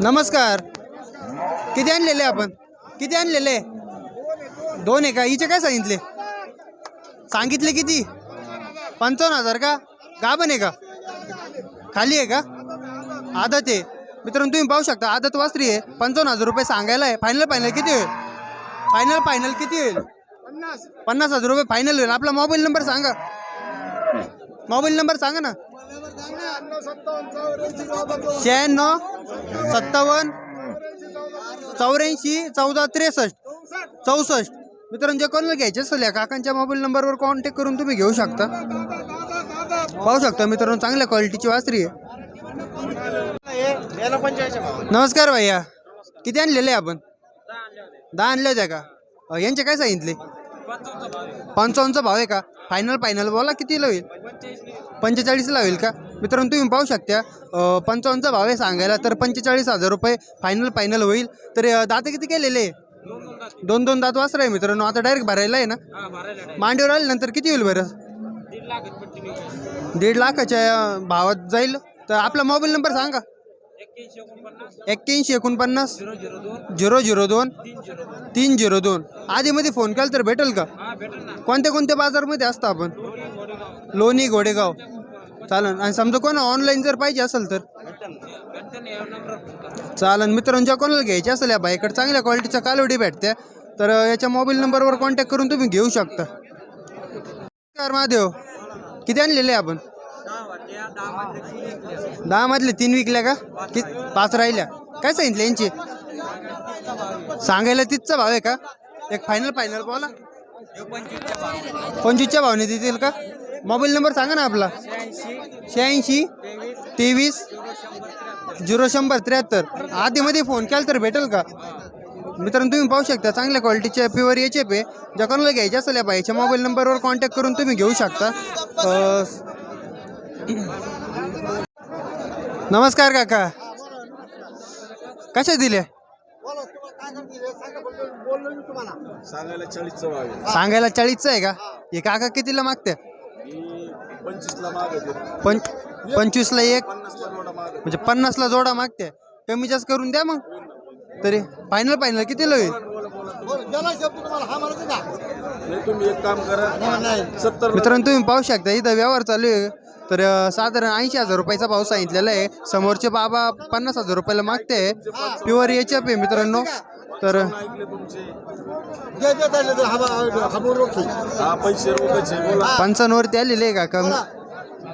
नमस्कार. किती आणलेले आपण? किती आणलेले? दोन आहे का? हिचे काय सांगितले? सांगितले किती? पंचावन्न हजार का? गाभण आहे का? खाली आहे का? आदत आहे. मित्रांनो तुम्ही पाहू शकता आदत वास्त्री आहे. पंचावन्न हजार रुपये सांगायला आहे. फायनल फायनल किती होईल? फायनल फायनल किती होईल? पन्नास. हजार रुपये फायनल होईल. आपला मोबाईल नंबर सांगा. मोबाईल नंबर सांगा ना. शहाण्णव सत्तावन्न चौऱ्याऐंशी चौदा त्रेसष्ट चौसष्ट. मित्रांनो जे कोणाला घ्यायचे असेल या काकांच्या मोबाईल नंबरवर कॉन्टॅक्ट करून तुम्ही घेऊ शकता. पाहू शकता मित्रांनो चांगल्या क्वालिटीची वासरी आहे. नमस्कार भैया. किती आणलेले आपण? दहा आणले होते का? यांचे काय सांगितले? पंचावन्नचा भाव आहे का? फायनल फायनल बोला कितीला होईल? पंचेचाळीसला होईल का? मित्रांनो तुम्ही पाहू शकता पंचावन्नचा भाव आहे सांगायला तर पंचेचाळीस हजार रुपये फायनल फायनल होईल. तर दात किती केलेले? दोन दोन दात वासर आहे मित्रांनो आता डायरेक्ट भरायला आहे ना? मांडीवर आले नंतर किती होईल बरं? दीड लाखाच्या भावात जाईल. तर आपला मोबाईल नंबर सांगा. एक्क्याऐंशी एकोणपन्नास झिरो झिरो दोन. तीन झिरो दोन. आधीमध्ये फोन केला तर भेटेल का? कोणत्या कोणत्या बाजारमध्ये असतं आपण? लोणी घोडेगाव. चालन. आणि समजा कोणा ऑनलाईन जर पाहिजे असेल तर? चालन. मित्रांनो ज्या कोणाला घ्यायचे असेल? या बाईकडे चांगल्या क्वालिटीच्या कालवडी भेटत्या. तर याच्या मोबाईल नंबरवर कॉन्टॅक्ट करून तुम्ही घेऊ शकता. महादेव. किती आणलेले आपण? दहा मधले तीन विकल्या का? कि पाच राहिल्या? काय सांगितलं यांची? सांगायला तीचचा भाव आहे का? एक फायनल फायनल बोला. पंचवीसच्या भावने देतील का? मोबाईल नंबर सांगा ना आपला. शहाऐंशी तेवीस झिरो शंभर त्र्याहत्तर. आधीमध्ये फोन केला तर भेटेल का? मित्रांनो तुम्ही पाहू शकता चांगल्या क्वालिटीचे प्युअर एच पे ज्या कोणाला घ्यायच्या असेल या बाईच्या मोबाईल नंबरवर कॉन्टॅक्ट करून तुम्ही घेऊ शकता. नमस्कार काका. कशा दिले सांगायला चाळीसचं भाव आहे. सांगायला चाळीसचं आहे का? हे काका कितीला मागते ही पंचवीसला मागत पंच पंचवीसला एक? म्हणजे पन्नासला जोडा मागते कमी जास्त करून द्या मग. तरी फायनल फायनल कितीला होईल? नाही तुम्ही एक काम करा. सत्तर मित्रांनो तुम्ही पाहू शकता इथं व्यवहार चालू आहे. तर साधारण ऐंशी हजार रुपयाचा भाव सांगितलेला आहे. समोरचे बाबा पन्नास हजार रुपयाला मागते. प्युअर एच आहे मित्रांनो. तर हा पंचावन्नवरती आलेले आहे का कमी?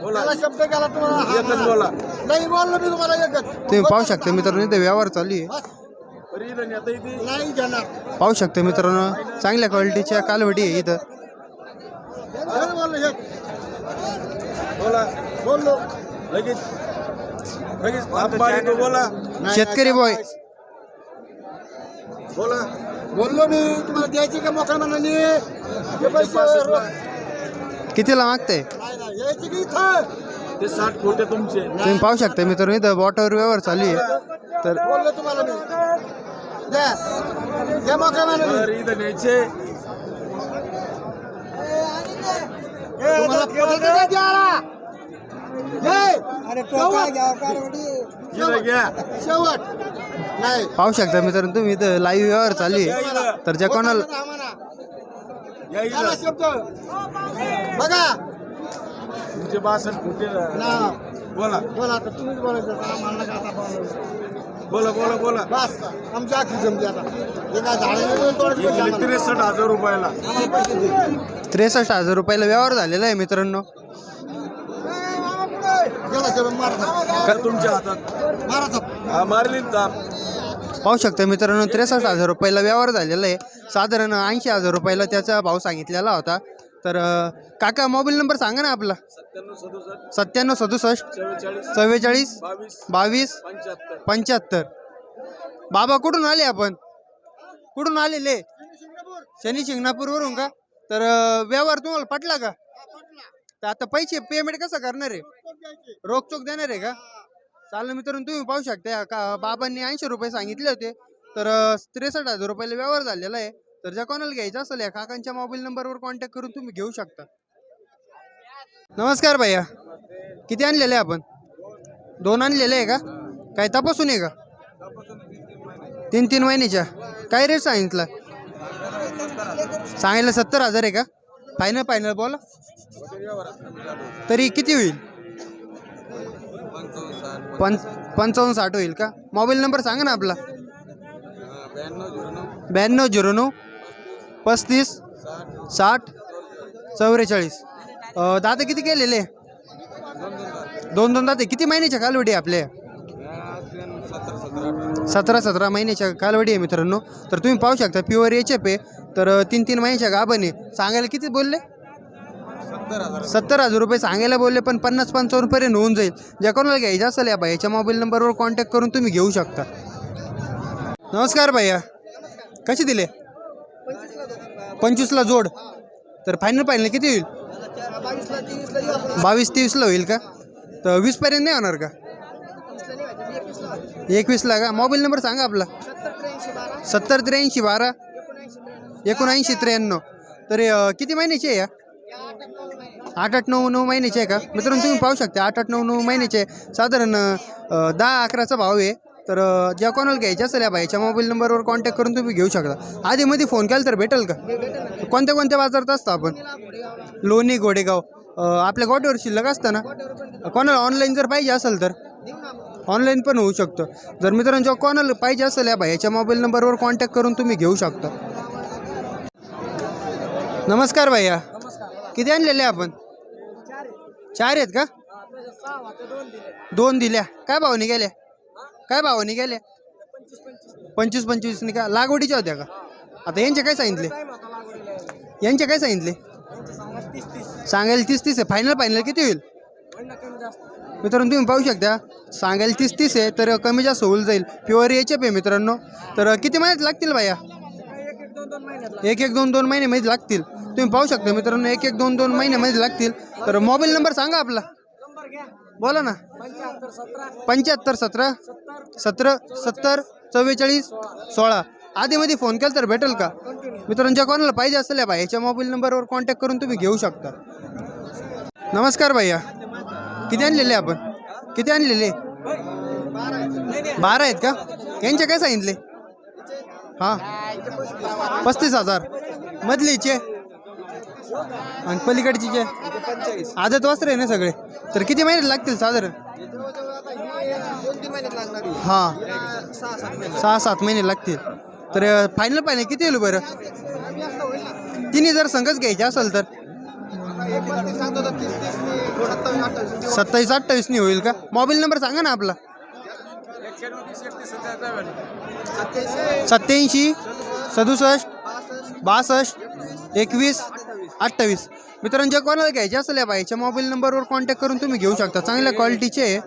बोला. शब्द केला तुम्हाला एकच बोला. नाही बोललो मी तुम्हाला एकच. तुम्ही पाहू शकता मित्रांनो इथं व्यवहार चालू आहे. पाहू शकता मित्रांनो चांगल्या क्वालिटीच्या कालवडी आहे इथं. बोला बोललो. लगेच लगेच अंबानी तो बोला. शेतकरी बॉय बोला. बोललो मी तुम्हाला द्यायची का मोकळ्या मनाने? ते पैसे कितीला मागते नाही, नाही, यायची की इथं? ते साठ कोटे तुमचे. तुम्ही पाहू शकता मित्रांनो इथं बॉटावर व्यवहार चालू आहे. तर बोललो तुम्हाला मी. द्या. द्या मोकळ्या मनाने. तर इथं न्यायचे. तुम्हाला पटलं का द्यायला? नाही. इथं घ्या शेवट. नाही. पाहू शकता मित्रांनो तुम्ही इथं लाईव्ह व्यवहार चालू आहे. तर ज्या कोणाला बघा. तुमचे ना. बोला. बोला आता तुम्हीच बोलायचं आता. बोला बोला बोला. बस. आमची आखी जमली आता. त्रेसष्ट हजार रुपयाला. आम्हाला पैसे दे. त्रेसष्ट हजार रुपयाला व्यवहार झालेला आहे मित्रांनो. मारा तुमच्या? हातात मारा मारली पाहू शकता मित्रांनो त्रेसष्ट हजार रुपयाला व्यवहार झालेला आहे. साधारण ऐंशी हजार रुपयाला त्याचा भाव सांगितलेला होता. तर काका मोबाईल नंबर सांगा ना आपला. सत्त्याण्णव सदुसष्ट. चव्वेचाळीस. बावीस. पंच्याहत्तर. बाबा कुठून आले आपण? कुठून आलेले? शनी शिंगणापूरवरून का? तर व्यवहार तुम्हाला पटला का? तर आता पैसे पेमेंट कसं करणार आहे? रोख चोक देणार आहे का? चालेल मित्रांनो तुम्ही पाहू शकता. का बाबांनी ऐंशी रुपये सांगितले होते. तर त्रेसष्ट हजार रुपयाला व्यवहार झालेला आहे. तर ज्या कोणाला घ्यायचं असेल या काकांच्या मोबाईल नंबरवर कॉन्टॅक्ट करून तुम्ही घेऊ शकता. नमस्कार भैया. किती आणलेले आपण? दोन आणलेले आहे का? काय तपासून आहे का? तीन तीन महिन्याच्या. काय रेट सांगितलं? सांगितलं सत्तर हजार आहे का? फायनल फायनल बोला. तरी किती होईल? पंच पंचावन्न साठ होईल का? मोबाईल नंबर सांगा ना आपला. ब्याण्णव झिरो नऊ पस्तीस साठ चौवेचाळीस. दादा किती केलेले? दोन दोन दाते. किती महिन्याच्या कालवडी आहे सतरा सतरा महिन्याच्या कालवडी आहे मित्रांनो. तर तुम्ही पाहू शकता प्युअर एच एफ आहे. तर तीन तीन महिन्याच्या गाभण आहे. सांगायला किती बोलले? सत्तर हजार रुपये. सांगायला बोलले पण पन्नास पंचावन्नपर्यंत होऊन जाईल. ज्या कोणाला घ्यायचं असेल या भाईच्या मोबाईल नंबरवर कॉन्टॅक्ट करून तुम्ही घेऊ शकता. नमस्कार भैया. कसे दिले? पंचवीसला जोड. तर फायनल फायनल किती होईल? बावीस तेवीसला होईल का? तर वीसपर्यंत नाही होणार का? एकवीसला का? मोबाईल नंबर सांगा आपला. सत्तर त्र्याऐंशी बारा. एकोणऐंशी त्र्याण्णव. तर किती महिन्याची आहे या? आठ आठ नऊ नऊ महिन्याचे आहे का? मित्रांनो तुम्ही पाहू शकता आठ आठ नऊ नऊ महिन्याचे साधारण दहा अकराचा भाव आहे. तर ज्या कोणाला घ्यायच्या असेल या भाईच्या मोबाईल नंबरवर कॉन्टॅक्ट करून तुम्ही घेऊ शकता. आधीमध्ये फोन केला तर भेटेल का? कोणत्या कोणत्या बाजारात असतं आपण? लोणी गोडेगाव आपल्या गोट्यावर शिल्लक असतं ना? कोणाला ऑनलाईन जर पाहिजे असेल तर? ऑनलाईन पण होऊ शकतं. जर मित्रांनो जेव्हा कोणाला पाहिजे असेल या भाईच्या मोबाईल नंबरवर कॉन्टॅक्ट करून तुम्ही घेऊ शकता. नमस्कार भैया. किती आणलेले आपण? चार आहेत का? दोन दिल्या. काय भावनी गेल्या? काय भावनी गेल्या? पंचवीस पंचवीसने का? लागवडीच्या होत्या का? आता यांचे काय सांगितले? यांचे काय सांगितले? सांगायला तीस तीस आहे. फायनल फायनल किती होईल? मित्रांनो तुम्ही पाहू शकता. सांगायला तीस तीस आहे तर कमी जास्त होऊन जाईल. प्युअर एच एफ आहे मित्रांनो. तर किती महिन्यात लागतील भैया? एक एक दोन दोन महिने महिन्यामध्ये लागतील. तुम्ही पाहू शकता मित्रांनो एक एक दोन दोन महिन्यामध्ये लागतील. तर मोबाईल नंबर सांगा आपला. बोला ना. पंच्याहत्तर सतरा सतरा सत्तर चव्वेचाळीस सोळा. आधीमध्ये फोन केला तर भेटेल का? मित्रांनो ज्या कोणाला पाहिजे असेल या याच्या मोबाईल नंबरवर कॉन्टॅक्ट करून तुम्ही घेऊ शकता. नमस्कार भैया. किती आणलेले आपण? किती आणलेले? बारा आहेत का? यांचे काय सांगितले? हां. पस्तीस हजार. मधलीचे? आणि पलीकडची जे आदत वस्त्र आहे ना सगळे? तर किती महिने लागतील साधारण? हां. सहा सात महिने लागतील. तर फायनल पाहिजे किती येईल बरं? तिन्ही जर संघच घ्यायचे असेल तर? सत्तावीस अठ्ठावीसनी होईल का? मोबाईल नंबर सांगा ना आपला. सत्याऐंशी सदुसष्ट बासष्ट एकवीस अठ्ठावीस. मित्रांनो जे कोणाला घ्यायचे असेल या बाईच्या मोबाईल नंबरवर कॉन्टॅक्ट करून तुम्ही घेऊ शकता. चांगल्या क्वालिटीचे